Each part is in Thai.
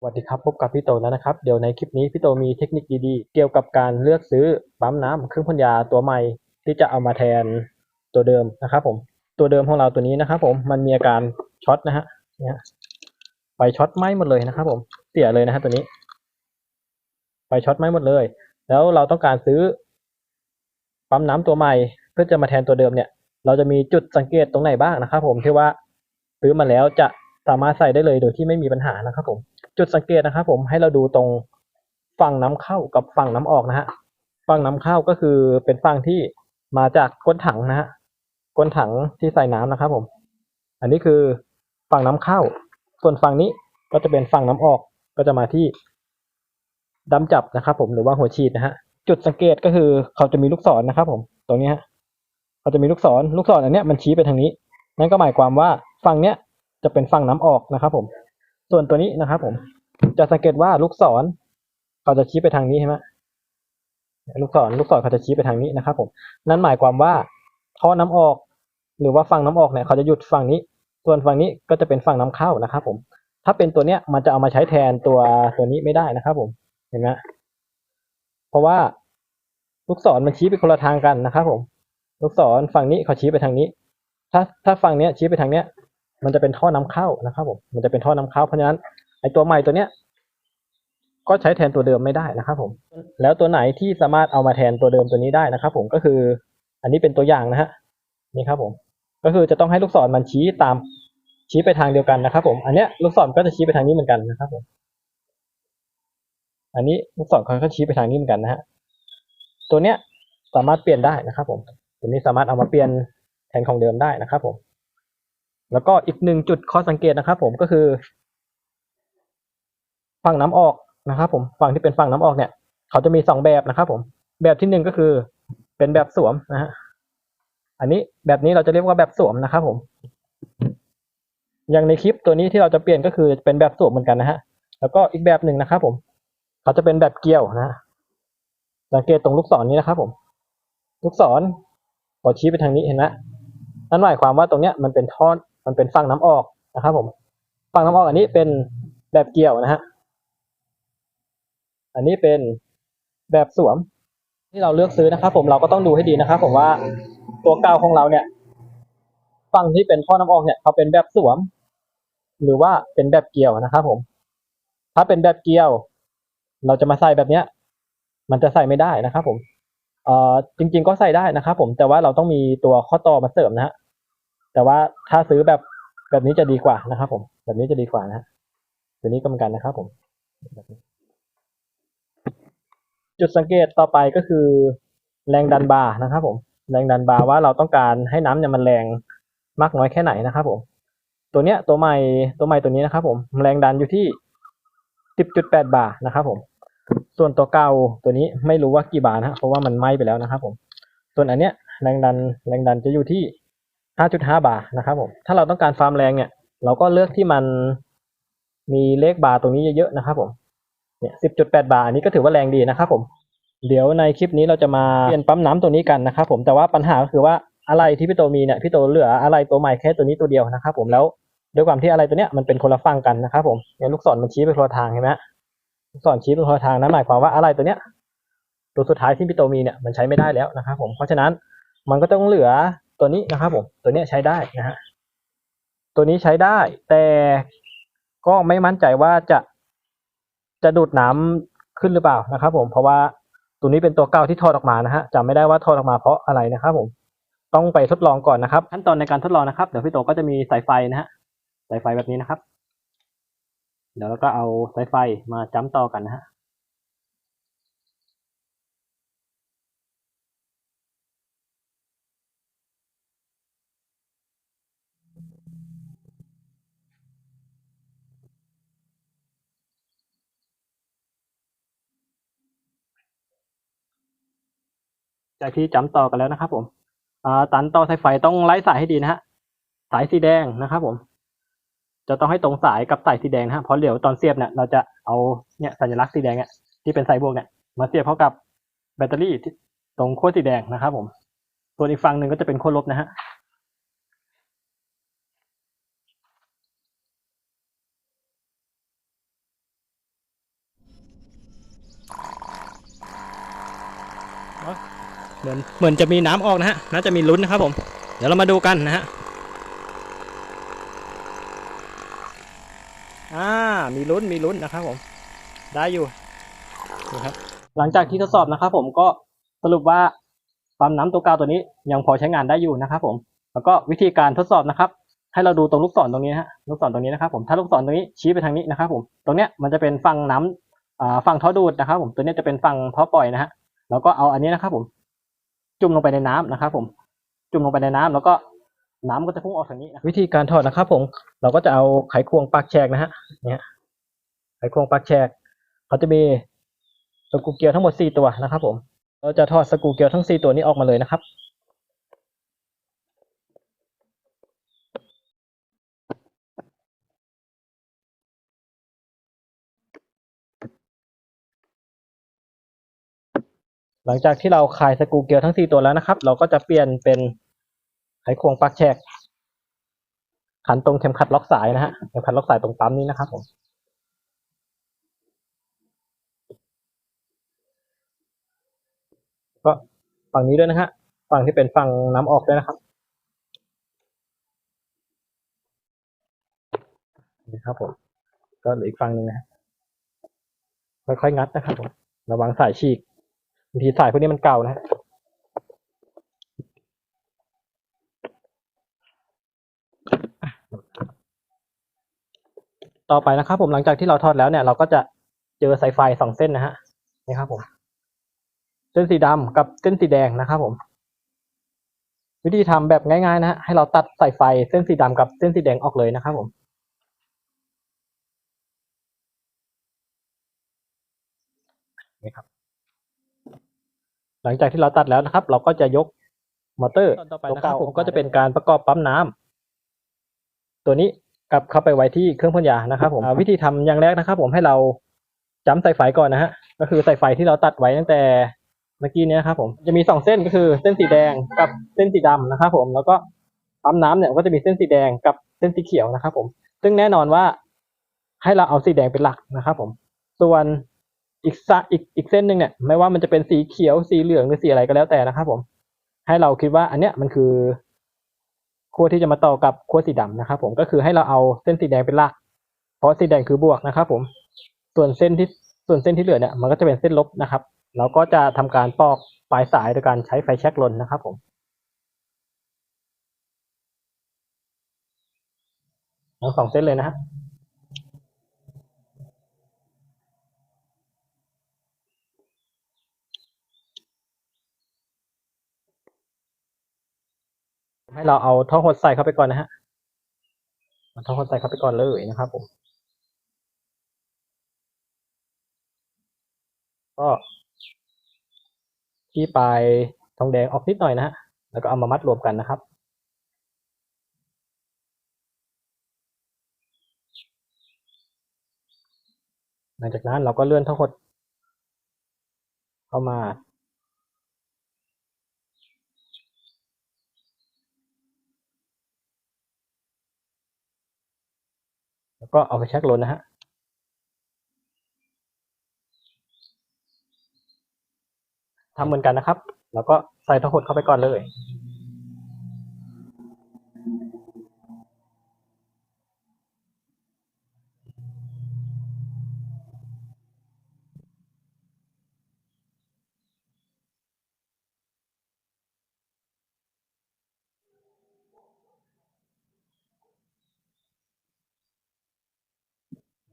สวัสดีครับ พบกับพี่โตแล้วนะครับ เดี๋ยวในคลิปนี้พี่โตมีเทคนิคดีๆ เกี่ยวกับการเลือกซื้อปั๊มน้ำเครื่องพ่นยาตัวใหม่ ที่จะเอามาแทนตัวเดิมนะครับผมตัวเดิมของเราตัวนี้นะครับผมมันมีอาการช็อตนะฮะเนี่ยไฟช็อตไหม้หมดเลยนะครับผมเสียเลยนะฮะตัวนี้ไฟช็อตไหม้หมดเลย แล้วเราต้องการซื้อปั๊มน้ำตัวใหม่ เพื่อจะมาแทนตัวเดิมเนี่ย เราจะมีจุดสังเกตตรงไหนบ้างนะครับผมที่ว่าซื้อมาแล้วจะสามารถใส่ได้เลยโดยที่ไม่มีปัญหานะครับผม จุดสังเกตนะครับผมให้เราดูตรงฝั่งน้ำเข้ากับฝั่งน้ำออกนะฮะฝั่งน้ำเข้าก็คือเป็นฝั่งที่มาจากก้นถังนะฮะก้นถังที่ใส่น้ำนะครับ ผม อันนี้คือฝั่งน้ำเข้า ส่วนฝั่งนี้ก็จะเป็นฝั่งน้ำออกก็จะมาที่ดำจับนะครับ ผมหรือว่าหัวฉีดนะฮะจุดสังเกตก็คือเขาจะมีลูกศรนะครับ ผม ตรงนี้ฮะเขาจะมีลูกศร ลูกศรอันเนี้ยมันชี้ไปทางนี้ นั่นก็หมายความว่าฝั่งเนี้ยจะเป็นฝั่งน้ำออกนะครับ ผม ส่วนตัวนี้นะครับผมจะสังเกตว่าลูกศรเขาจะชี้ไปทางนี้ใช่ไหมลูกศรลูกศรเขาจะชี้ไปทางนี้นะครับ ผม นั่นหมายความว่าท่อน้ำออก หรือว่าฝั่งน้ำออกเนี่ยเขาจะหยุดฝั่งนี้ ส่วนฝั่งนี้ก็จะเป็นฝั่งน้ำเข้านะครับ ผม ถ้าเป็นตัวเนี้ยมันจะเอามาใช้แทนตัวตัวนี้ไม่ได้นะครับ ผมเห็นไหมเพราะว่าลูกศรมันชี้ไปคนละทางกันนะครับ ผม ลูกศรฝั่งนี้เขาชี้ไปทางนี้ ถ้าถ้าฝั่งเนี้ยชี้ไปทางเนี้ย มันจะเป็นท่อน้ำเข้านะครับผมมันจะเป็นท่อน้ำเข้าเพราะฉะนั้นไอตัวใหม่ตัวเนี้ย ก็ใช้แทนตัวเดิมไม่ได้นะครับ ผม แล้วตัวไหนที่สามารถเอามาแทนตัวเดิมตัวนี้ได้นะครับ ผมก็คือ อันนี้เป็นตัวอย่างนะฮะนี่ครับ ผม ก็คือจะต้องให้ลูกศรมันชี้ตามชี้ไปทางเดียวกันนะครับ ผม อันเนี้ยลูกศรก็จะชี้ไปทางนี้เหมือนกันนะครับผมอันนี้ลูกศรเขาก็ชี้ไปทางนี้เหมือนกันนะฮะตัวเนี้ยสามารถเปลี่ยนได้นะครับ ผม ตัวนี้สามารถเอามาเปลี่ยนแทนของเดิมได้นะครับ ผม แล้วก็อีกหนึ่งจุดข้อสังเกตนะครับ ผมก็คือ ฝั่งน้ำออกนะครับผมฝั่งที่เป็นฝั่งน้ำออกเนี่ย เขาจะมีสองแบบนะครับ ผม แบบที่หนึ่งก็คือ เป็นแบบสวมนะฮะอันนี้แบบนี้เราจะเรียกว่าแบบสวมนะครับ ผม อย่างในคลิปตัวนี้ที่เราจะเปลี่ยนก็คือเป็นแบบสวมเหมือนกันนะฮะแล้วก็อีกแบบหนึ่งนะครับ ผม เขาจะเป็นแบบเกี่ยวนะสังเกตตรงลูกศรนี้นะครับ ผม ลูกศรขอชี้ไปทางนี้เห็นไหมนั่นหมายความว่าตรงเนี้ยมันเป็นท่อ มันเป็นฝั่งน้ำออกนะครับ ผม ฝั่งน้ำออกอันนี้เป็นแบบเกี่ยวนะฮะ อันนี้เป็นแบบสวมที่เราเลือกซื้อนะครับ ผมเราก็ต้องดูให้ดีนะครับ ผมว่าตัวก่าของเราเนี่ย ฝั่งที่เป็นท่อน้ำออกเนี่ยเขาเป็นแบบสวม หรือว่าเป็นแบบเกี่ยวนะครับ ผม ถ้าเป็นแบบเกี่ยว เราจะมาใส่แบบเนี้ย มันจะใส่ไม่ได้นะครับ ผมเอ่อจริง ๆ ก็ใส่ได้นะครับ ผมแต่ว่าเราต้องมีตัวข้อต่อมาเสริมนะฮะ แต่ว่าถ้าซื้อแบบแบบนี้จะดีกว่านะครับผม แบบนี้จะดีกว่านะฮะตัวนี้ก็เหมือนกันนะครับผม จุดสังเกตต่อไปก็คือ แรงดันบาร์นะครับ ผม แรงดันบาร์ว่าเราต้องการให้น้ำเนี่ยมันแรงมากน้อยแค่ไหนนะครับผม ตัวเนี้ยตัวใหม่ตัวใหม่ตัวนี้นะครับ ผม แรงดันอยู่ที่ 10.8 บาร์นะครับ ผม ส่วนตัวเก่าตัวนี้ไม่รู้ว่ากี่บาร์นะเพราะว่ามันไหม้ไปแล้วนะครับ ผม ส่วนอันเนี้ยแรงดันแรงดันจะอยู่ที่ 5.5 บาร์นะครับผม ถ้าเราต้องการความแรงเนี่ย เราก็เลือกที่มันมีเลขบาร์ตรงนี้เยอะๆนะครับผม เนี่ย 10.8 บาร์อันนี้ก็ถือว่าแรงดีนะครับผม เดี๋ยวในคลิปนี้เราจะมาเปลี่ยนปั๊มน้ำตัวนี้กันนะครับผม แต่ว่าปัญหาก็คือว่าอะไรที่พี่โตมีเนี่ยพี่โตเหลืออะไรตัวใหม่แค่ตัวนี้ตัวเดียวนะครับผม แล้วด้วยความที่อะไรตัวเนี้ยมันเป็นคนละฝั่งกันนะครับผม เนี่ยลูกศรมันชี้ไปคนละทางเห็นไหมลูกศรชี้ไปคนละทางนั้นหมายความว่าอะไรตัวเนี้ยตัวสุดท้ายที่พี่โตมีเนี่ยมันใช้ไม่ได้แล้วนะครับผม เพราะฉะนั้นมันก็ต้องเหลือ ตัวนี้นะครับผมตัวนี้ใช้ได้นะฮะตัวนี้ใช้ได้ แต่ก็ไม่มั่นใจว่าจะจะดูดน้ำขึ้นหรือเปล่านะครับ ผมเพราะว่าตัวนี้เป็นตัวเก่าที่ถอดออกมานะฮะจำไม่ได้ว่าถอดออกมาเพราะอะไรนะครับ ผมต้องไปทดลองก่อนนะครับ ขั้นตอนในการทดลองนะครับเดี๋ยวพี่โตก็จะมีสายไฟนะฮะสายไฟแบบนี้นะครับ เดี๋ยวเราก็เอาสายไฟมาจ้ำต่อกันนะฮะ จากที่จำต่อกันแล้วนะครับ ผมตันต่อสายไฟต้องไล่สายให้ดีนะฮะสายสีแดงนะครับ ผม จะต้องให้ตรงสายกับสายสีแดงนะฮะเพราะเดี๋ยวตอนเสียบเนี่ยเราจะเอาเนี่ยสัญลักษณ์สีแดงเนี่ยที่เป็นสายบวกเนี่ยมาเสียบเข้ากับแบตเตอรี่ตรงขั้วสีแดงนะครับ ผมส่วนอีกฝั่งหนึ่งก็จะเป็นขั้วลบนะฮะวะ เหมือนเหมือนจะมีน้ำออกนะฮะน่าจะมีลุ้นนะครับผมเดี๋ยวเรามาดูกันนะฮะอ่ามีลุ้นมีลุ้นนะครับผม ได้อยู่นะครับหลังจากที่ทดสอบนะครับผมก็สรุปว่าปั๊มน้ำตัวกาวตัวนี้ยังพอใช้งานได้อยู่นะครับผม แล้วก็วิธีการทดสอบนะครับ ให้เราดูตรงลูกศรตรงนี้ฮะลูกศรตรงนี้นะครับผมถ้าลูกศรตรงนี้ชี้ไปทางนี้นะครับผมตรงเนี้ยมันจะเป็นฝั่งน้ำอ่าฝั่งท่อดูดนะครับผมตัวนี้จะเป็นฝั่งท่อปล่อยนะฮะแล้วก็เอาอันนี้นะครับผม จุ่มลงไปในน้ำนะครับ ผม จุ่มลงไปในน้ำแล้วก็น้ำก็จะพุ่งออกทางนี้นะวิธีการถอดนะครับ ผม เราก็จะเอาไขควงปักแฉกนะฮะ เนี่ย ไขควงปักแฉกเขาจะมีสกูเกลียวทั้งหมดสี่ตัวนะครับ ผม เราจะถอดสกูเกลียวทั้งสี่ตัวนี้ออกมาเลยนะครับ หลังจากที่เราคลายสกูเกลียวทั้งสี่ตัวแล้วนะครับ เราก็จะเปลี่ยนเป็นไขควงปลั๊กแฉกขันตรงเข็มขัดล็อกสายนะฮะเข็มขัดล็อกสายตรงปั๊มนี้นะครับผมก็ฝั่งนี้ด้วยนะฮะฝั่งที่เป็นฝั่งน้ำออกด้วยนะครับนี่ครับผมก็เหลืออีกฝั่งหนึ่งนะค่อยๆงัดนะครับผมระวังสายฉีกางทีสายพวกนี้มันเก่านะฮะต่อไปนะครับ ผมหลังจากที่เราทอดแล้วเนี่ย เราก็จะเจอสายไฟสองเส้นนะฮะนี่ครับ ผม เส้นสีดำกับเส้นสีแดงนะครับผม วิธีทำแบบง่ายๆนะฮะให้เราตัดสายไฟเส้นสีดำกับเส้นสีแดงออกเลยนะครับผมนี่ครับ หลังจากที่เราตัดแล้วนะครับ เราก็จะยกมอเตอร์ตัวเก่าผมก็จะเป็นการประกอบปั๊มน้ำตัวนี้กลับเข้าไปไว้ที่เครื่องพ่นยานะครับ ผมอ่าวิธีทำอย่างแรกนะครับ ผมให้เราจ้ำสายไฟก่อนนะฮะก็คือสายไฟที่เราตัดไว้ตั้งแต่เมื่อกี้เนี้ครับ ผมจะมีสองเส้นก็คือเส้นสีแดงกับเส้นสีดำนะครับ ผมแล้วก็ปั๊มน้ำเนี่ยก็จะมีเส้นสีแดงกับเส้นสีเขียวนะครับ ผม ซึ่งแน่นอนว่าให้เราเอาสีแดงเป็นหลักนะครับ ผม ส่วน อีกซะอีกอีกเส้นหนึ่งเนี่ยไม่ว่ามันจะเป็นสีเขียวสีเหลืองหรือสีอะไรก็แล้วแต่นะครับผม ให้เราคิดว่าอันเนี้ยมันคือขั้วที่จะมาต่อกับขั้วสีดำนะครับ ผมก็คือให้เราเอาเส้นสีแดงเป็นหลัก เพราะสีแดงคือบวกนะครับ ผม ส่วนเส้นที่ส่วนเส้นที่เหลือเนี่ยมันก็จะเป็นเส้นลบนะครับ เราก็จะทำการปอกปลายสายโดยการใช้ไฟแช็กลนนะครับ ผมทั้งสองเส้นเลยนะฮะ ให้เราเอาท่อหดใส่เข้าไปก่อนนะฮะเอาท่อหดใส่เข้าไปก่อนเลยนะครับผมก็ที่ปลายทองแดงออกนิดหน่อยนะฮะแล้วก็เอามามัดรวมกันนะครับหลังจากนั้นเราก็เลื่อนท่อหดเข้ามา แล้ว ก็เอาไปเช็คลนนะฮะทำเหมือนกันนะครับ แล้วก็ใส่ท่อหดเข้าไปก่อนเลย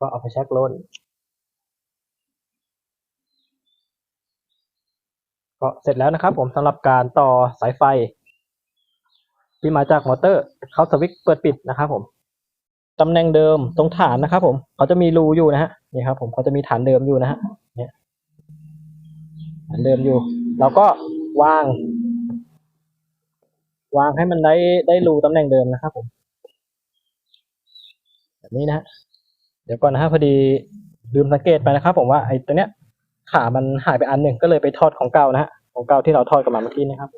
ก็เอาไปเช็คลนก็เสร็จแล้วนะครับผมสำหรับการต่อสายไฟ ที่มาจากมอเตอร์เข้าสวิตช์เปิดปิดนะครับผมตำแหน่งเดิมตรงฐานนะครับผมเขาจะมีรูอยู่นะฮะนี่ครับผมเขาจะมีฐานเดิมอยู่นะฮะเนี่ยฐานเดิมอยู่ เราก็วาง วางให้มันได้ได้รูตำแหน่งเดิมนะครับผม แบบนี้นะฮะ เดี๋ยวก่อนนะฮะพอดีลืมสังเกตไปนะครับ ผมว่าไอ้ตัวเนี้ยขามันหายไปอันหนึ่งก็เลยไปทอดของเก่านะฮะของเก่าที่เราทอดกันมาเมื่อกี้นะครับ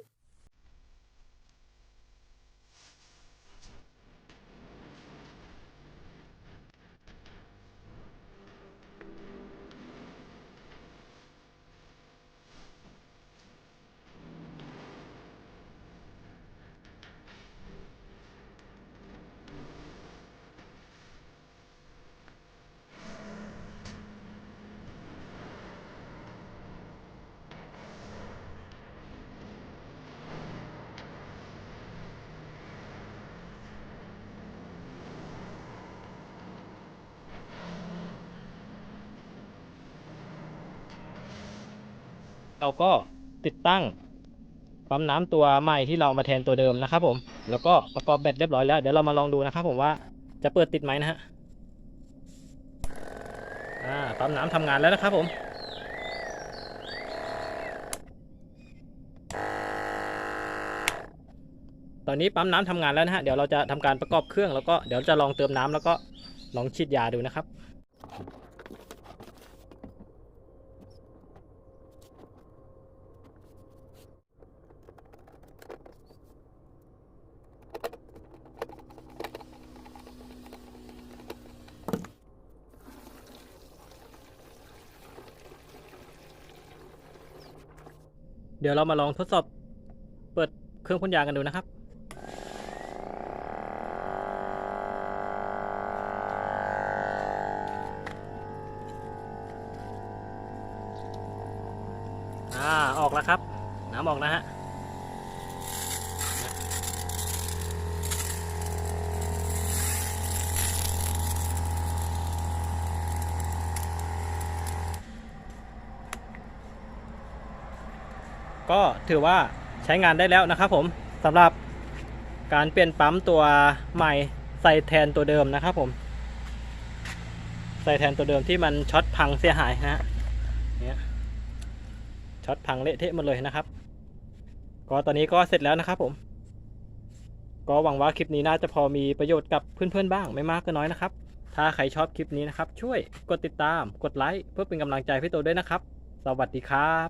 เราก็ติดตั้งปั๊มน้ำตัวใหม่ที่เรามาแทนตัวเดิมนะครับผม แล้วก็ประกอบแบตเรียบร้อยแล้ว เดี๋ยวเรามาลองดูนะครับผมว่าจะเปิดติดไหมนะฮะอ่าปั๊มน้ำทำงานแล้วนะครับผม ตอนนี้ปั๊มน้ำทำงานแล้วนะฮะ เดี๋ยวเราจะทำการประกอบเครื่องแล้วก็เดี๋ยวจะลองเติมน้ำแล้วก็ลองฉีดยาดูนะครับ เดี๋ยวเรามาลองทดสอบเปิดเครื่องพ่นยากันดูนะครับ อ่า ออกแล้วครับ น้ำออกแล้วฮะ ก็ถือว่าใช้งานได้แล้วนะครับผมสำหรับการเปลี่ยนปั๊มตัวใหม่ใส่แทนตัวเดิมนะครับผม ใส่แทนตัวเดิมที่มันช็อตพังเสียหายนะฮะเนี่ยช็อตพังเละเทะหมดเลยนะครับ ก็ตอนนี้ก็เสร็จแล้วนะครับผม ก็หวังว่าคลิปนี้น่าจะพอมีประโยชน์กับเพื่อนๆบ้างไม่มากก็น้อยนะครับ ถ้าใครชอบคลิปนี้นะครับ ช่วยกดติดตามกดไลค์เพื่อเป็นกำลังใจพี่โตด้วยนะครับ สวัสดีครับ